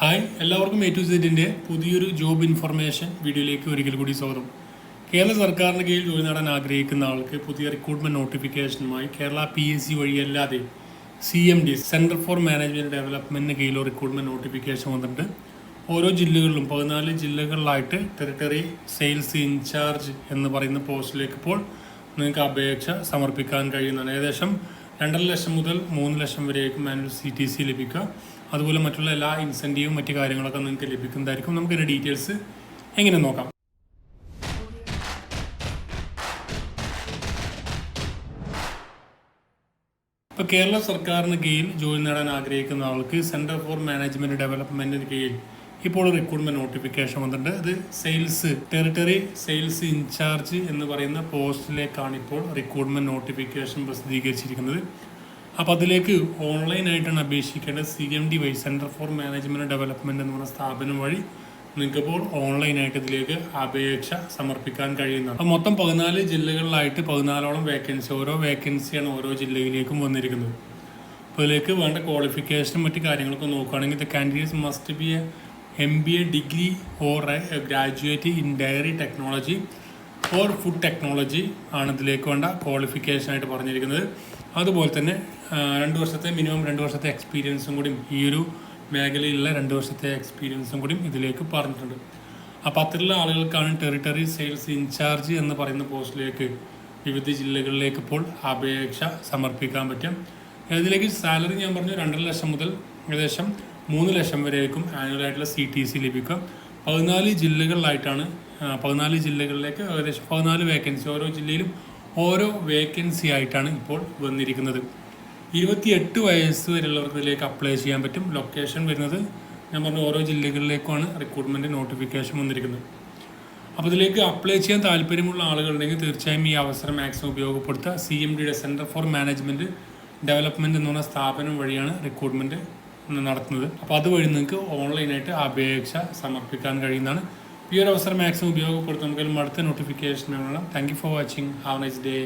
Hi എല്ലാവർക്കും A to സെറ്റിന്റെ പുതിയൊരു ജോബ് ഇൻഫർമേഷൻ വീഡിയോയിലേക്ക് ഒരിക്കൽ കൂടി സ്വാഗതം. കേരള സർക്കാരിന്റെ കീഴിൽ ജോലി നേടാൻ ആഗ്രഹിക്കുന്ന ആൾക്ക് പുതിയ റിക്രൂട്ട്മെന്റ് നോട്ടിഫിക്കേഷനുമായി Kerala P S C വഴിയല്ലാതെ C M D centre for management ഡെവലപ്മെന്റിന് കീഴിലോ റിക്രൂട്ട്മെന്റ് നോട്ടിഫിക്കേഷൻ വന്നിട്ടുണ്ട്. ഓരോ ജില്ലകളിലും പതിനാല് ജില്ലകളിലായിട്ട് ടെറിട്ടറി സെയിൽസ് ഇൻചാർജ് എന്ന് പറയുന്ന പോസ്റ്റിലേക്ക് ഇപ്പോൾ നിങ്ങൾക്ക് അപേക്ഷ സമർപ്പിക്കാൻ കഴിയുന്നതാണ്. ഏകദേശം രണ്ടര ലക്ഷം മുതൽ മൂന്ന് ലക്ഷം വരെയായിരിക്കും മാനുവൽ സി ടി സി ലഭിക്കുക. അതുപോലെ മറ്റുള്ള എല്ലാ ഇൻസെന്റീവും മറ്റു കാര്യങ്ങളൊക്കെ നിങ്ങൾക്ക് ലഭിക്കുന്നതായിരിക്കും. നമുക്ക് ഇതിന്റെ ഡീറ്റെയിൽസ് എങ്ങനെ നോക്കാം? ഇപ്പോൾ കേരള സർക്കാരിന് കീഴിൽ ജോലി നേടാൻ ആഗ്രഹിക്കുന്ന ആൾക്ക് സെന്റർ ഫോർ മാനേജ്മെന്റ് ഡെവലപ്മെന്റിന് കീഴിൽ ഇപ്പോൾ റിക്രൂട്ട്മെന്റ് നോട്ടിഫിക്കേഷൻ വന്നിട്ടുണ്ട്. ഇത് സെയിൽസ് ടെറിട്ടറി സെയിൽസ് ഇൻചാർജ് എന്ന് പറയുന്ന പോസ്റ്റിലേക്കാണ് ഇപ്പോൾ റിക്രൂട്ട്മെന്റ് നോട്ടിഫിക്കേഷൻ പ്രസിദ്ധീകരിച്ചിരിക്കുന്നത്. അപ്പോൾ അതിലേക്ക് ഓൺലൈനായിട്ടാണ് അപേക്ഷിക്കേണ്ടത്. സി എം ഡി വൈ സെന്റർ ഫോർ മാനേജ്മെന്റ് ഡെവലപ്മെന്റ് എന്ന് പറഞ്ഞ സ്ഥാപനം വഴി നിങ്ങൾക്കിപ്പോൾ ഓൺലൈനായിട്ട് ഇതിലേക്ക് അപേക്ഷ സമർപ്പിക്കാൻ കഴിയുന്നുണ്ട് അപ്പോൾ മൊത്തം പതിനാല് ജില്ലകളിലായിട്ട് പതിനാലോളം വേക്കൻസി ഓരോ വേക്കൻസിയാണ് ഓരോ ജില്ലയിലേക്കും വന്നിരിക്കുന്നത്. അപ്പോൾ ഇതിലേക്ക് വേണ്ട ക്വാളിഫിക്കേഷനും മറ്റു കാര്യങ്ങളൊക്കെ നോക്കുകയാണെങ്കിൽ the candidates must B A M B A degree or graduate in dairy technology or food technology ആണ് ഇതിലേക്ക് വേണ്ട ക്വാളിഫിക്കേഷനായിട്ട് പറഞ്ഞിരിക്കുന്നത്. അതുപോലെ തന്നെ രണ്ട് വർഷത്തെ മിനിമം രണ്ട് വർഷത്തെ എക്സ്പീരിയൻസും കൂടി ഈ ഒരു മേഖലയിലുള്ള രണ്ട് വർഷത്തെ എക്സ്പീരിയൻസും കൂടി ഇതിലേക്ക് പറഞ്ഞിട്ടുണ്ട്. അപ്പോൾ അത്തരത്തിലുള്ള ആളുകൾക്കാണ് ടെറിട്ടറി സെയിൽസ് ഇൻചാർജ് എന്ന് പറയുന്ന പോസ്റ്റിലേക്ക് വിവിധ ജില്ലകളിലേക്ക് ഇപ്പോൾ അപേക്ഷ സമർപ്പിക്കാൻ പറ്റും ഇതിലേക്ക് സാലറി ഞാൻ പറഞ്ഞു രണ്ടര ലക്ഷം മുതൽ ഏകദേശം മൂന്ന് ലക്ഷം വരെയായിരിക്കും ആനുവലായിട്ടുള്ള സി ടി സി ലഭിക്കുക പതിനാല് ജില്ലകളിലായിട്ടാണ് പതിനാല് ജില്ലകളിലേക്ക് ഏകദേശം പതിനാല് വേക്കൻസി ഓരോ ജില്ലയിലും ഓരോ വേക്കൻസി ആയിട്ടാണ് ഇപ്പോൾ വന്നിരിക്കുന്നത്. ഇരുപത്തിയെട്ട് വയസ്സ് വരെയുള്ളവർക്ക് ഇതിലേക്ക് അപ്ലൈ ചെയ്യാൻ പറ്റും. ലൊക്കേഷൻ വരുന്നത് ഞാൻ പറഞ്ഞ ഓരോ ജില്ലകളിലേക്കുമാണ് റിക്രൂട്ട്മെന്റ് നോട്ടിഫിക്കേഷൻ വന്നിരിക്കുന്നത്. അപ്പോൾ ഇതിലേക്ക് അപ്ലൈ ചെയ്യാൻ താല്പര്യമുള്ള ആളുകളുണ്ടെങ്കിൽ തീർച്ചയായും ഈ അവസരം മാക്സിമം ഉപയോഗപ്പെടുത്തുക. സി എം ഡിയുടെ സെന്റർ ഫോർ മാനേജ്മെന്റ് ഡെവലപ്മെന്റ് എന്ന് പറഞ്ഞ സ്ഥാപനം വഴിയാണ് റിക്രൂട്ട്മെന്റ് നടത്തുന്നത്. അപ്പോൾ അതുവഴി നിങ്ങൾക്ക് ഓൺലൈനായിട്ട് അപേക്ഷ സമർപ്പിക്കാൻ കഴിയുന്നതാണ്. ഈ ഒരു അവസരം മാക്സിമം ഉപയോഗപ്പെടുത്തും നമുക്ക് അടുത്ത നോട്ടിഫിക്കേഷൻ വേണം thank you for watching have nice day